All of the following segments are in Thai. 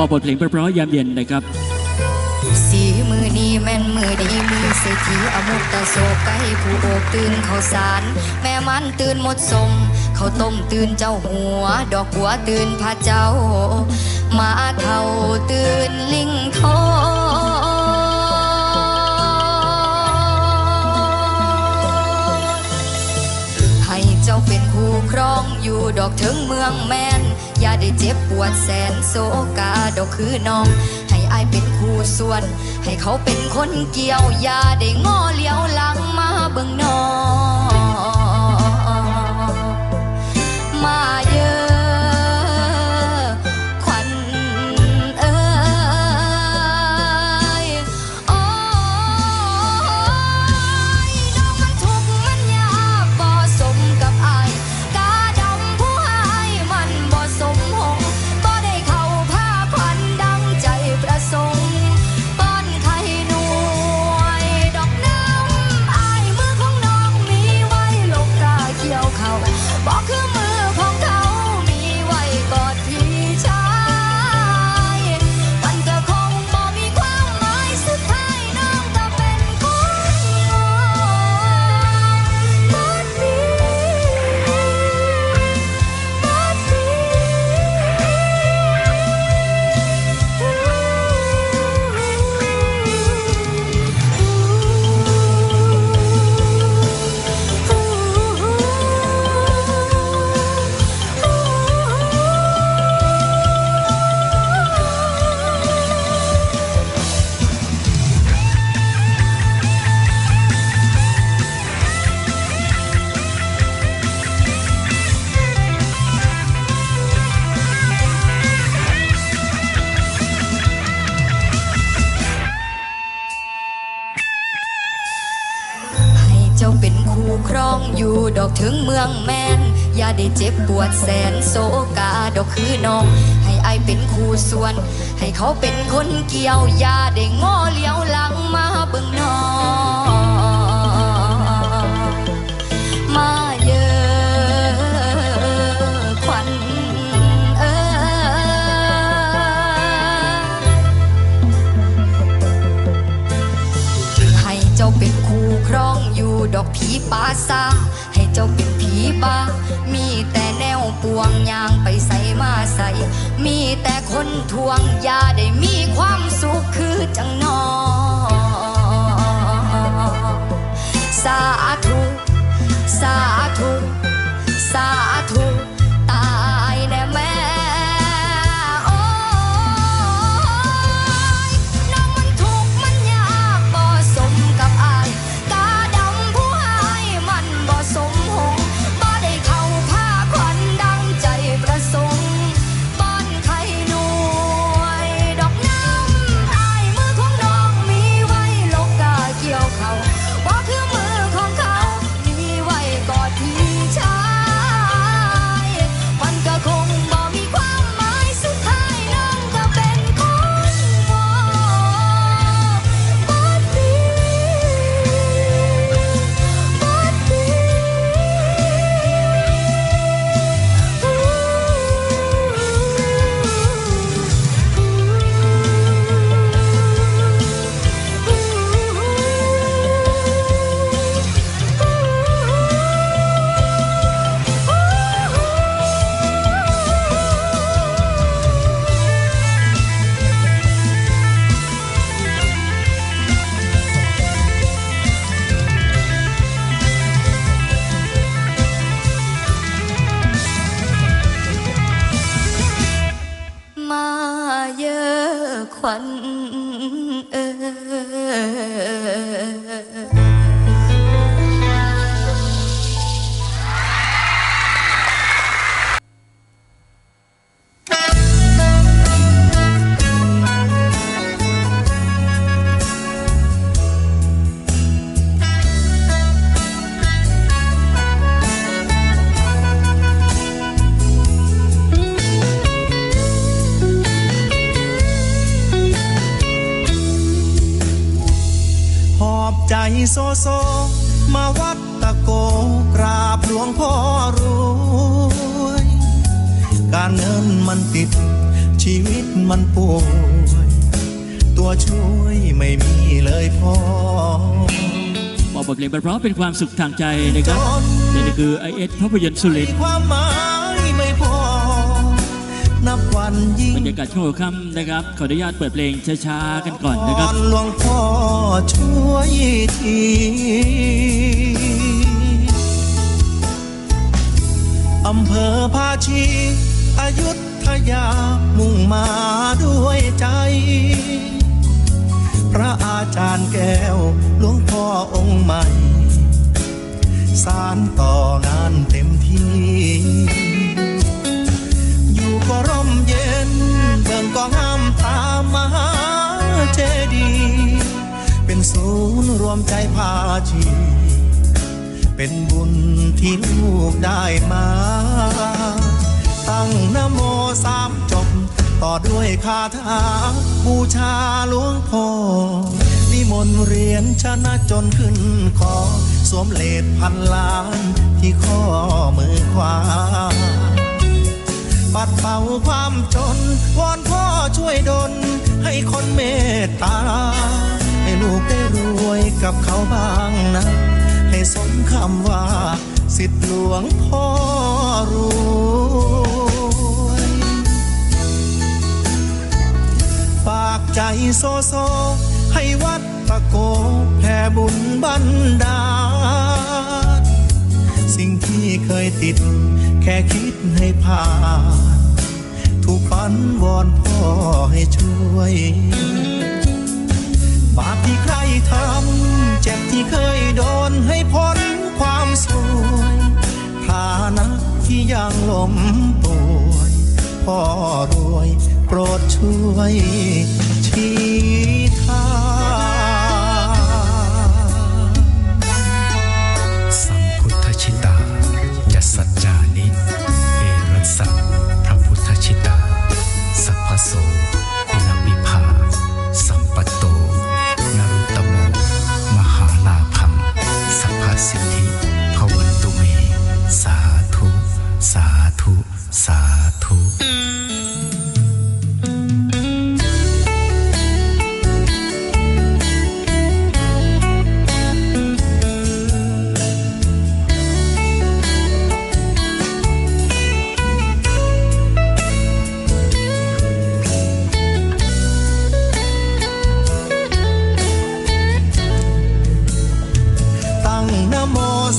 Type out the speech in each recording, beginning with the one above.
มอบบทเพลงเพราะๆยามเย็นนะครับสีมือนี้แม่นมือดีมือเศรษฐีอมุตตะโศกไก่ผู้โอบตื่นเขาสาร แม่มันตื่นหมดสม เขาต้มตื่นเจ้าหัว ดอกหัวตื่นพระเจ้า มาเท่าตื่นลิงทอง เป็นคู่ครองอยู่ดอกถึงเมืองแมนอย่าได้เจ็บปวดแสนโศกาดอกคือน้อง ให้อายเป็นคู่ส่วน ให้เขาเป็นคนเกี่ยว อย่าได้ง้อเลี้ยวหลังมาเบิ่งน้อง ถึงเมืองแมนอย่าได้เจ็บปวดแสนโศกาดอกคือน้อง ให้อายเป็นครูส่วน ให้เขาเป็นคนเกี่ยว อย่าได้ง้อเลี้ยวหลังมาเบิ่งน้องมาเยอะขวัญเอ้ยให้เจ้าเป็นคู่ อยู่ดอกผีปาซาให้เจ้าเป็นผีบ้า มีแต่แนวปวงยางไปใส่มาใส่ มีแต่คนทวงอยาได้มีความสุขคือจังนอง ขวัญเอ่ย โซมาวัดตะโกกราบหลวงพ่อรวยการเงินมันติด ชีวิตมันป่วยตัวช่วยไม่มีเลยพอมอบบทเพลงเพราะเป็นความสุขทางใจนะครับนี่คือไอเอสภาพยนตร์สุรินทร์ วันยิ่งบรรยากาศช่วงหัวค่ำนะครับ ขออนุญาตเปิดเพลงช้าๆกันก่อนนะครับวอนหลวงพ่อช่วยทีอำเภอภาชีอายุทยามุ่งมาด้วยใจ พระอาจารย์แก้วหลวงพ่อองค์ใหม่ สารต่อ วมใจพาชี เป็นบุญที่ลูกได้มา ตั้งนโมสามจบ ต่อด้วยคาถาบูชาหลวงพ่อนิมนต์เรียนชนะจนขึ้นคอสวมเลดพันล้านที่ข้อมือขวาปัดเป่าความจน วอนพ่อช่วยดลให้คนเมตตา ให้ลูกได้ วยกับเขาบ้างนะ ให้สมคำว่า สิทธิหลวงพ่อรวยฝากใจโซโซ ให้วัดตะโกแผ่บุญบันดาลสิ่งที่เคยติด แค่คิดให้ผ่าน ถูกฝันวอนพ่อให้ช่วย บาปที่ใครทำ เจ็บที่เคยโดนให้พ้นความสวยฐานะที่ยังล้มป่วยพ่อรวยโปรดช่วยชี้ทาง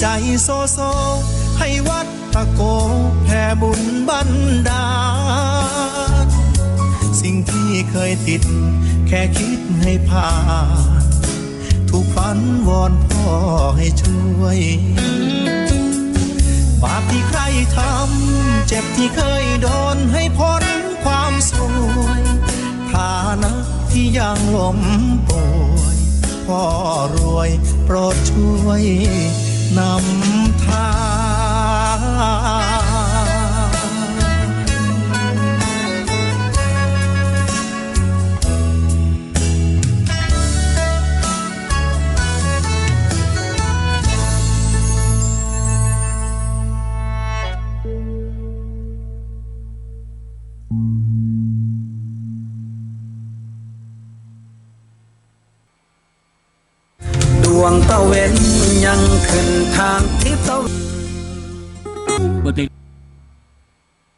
ใจโซโซ ให้วัดตะโกแผ่บุญบันดาลสิ่งที่เคยติด แค่คิดให้ผ่านถูกฝันวอนพ่อให้ช่วยบาปที่ใครทำ เจ็บที่เคยโดนให้พ้นความสวยฐานะที่ยังล้มป่วยพ่อรวยโปรดช่วย นำทาง ขึ้นทางทิศตะวัน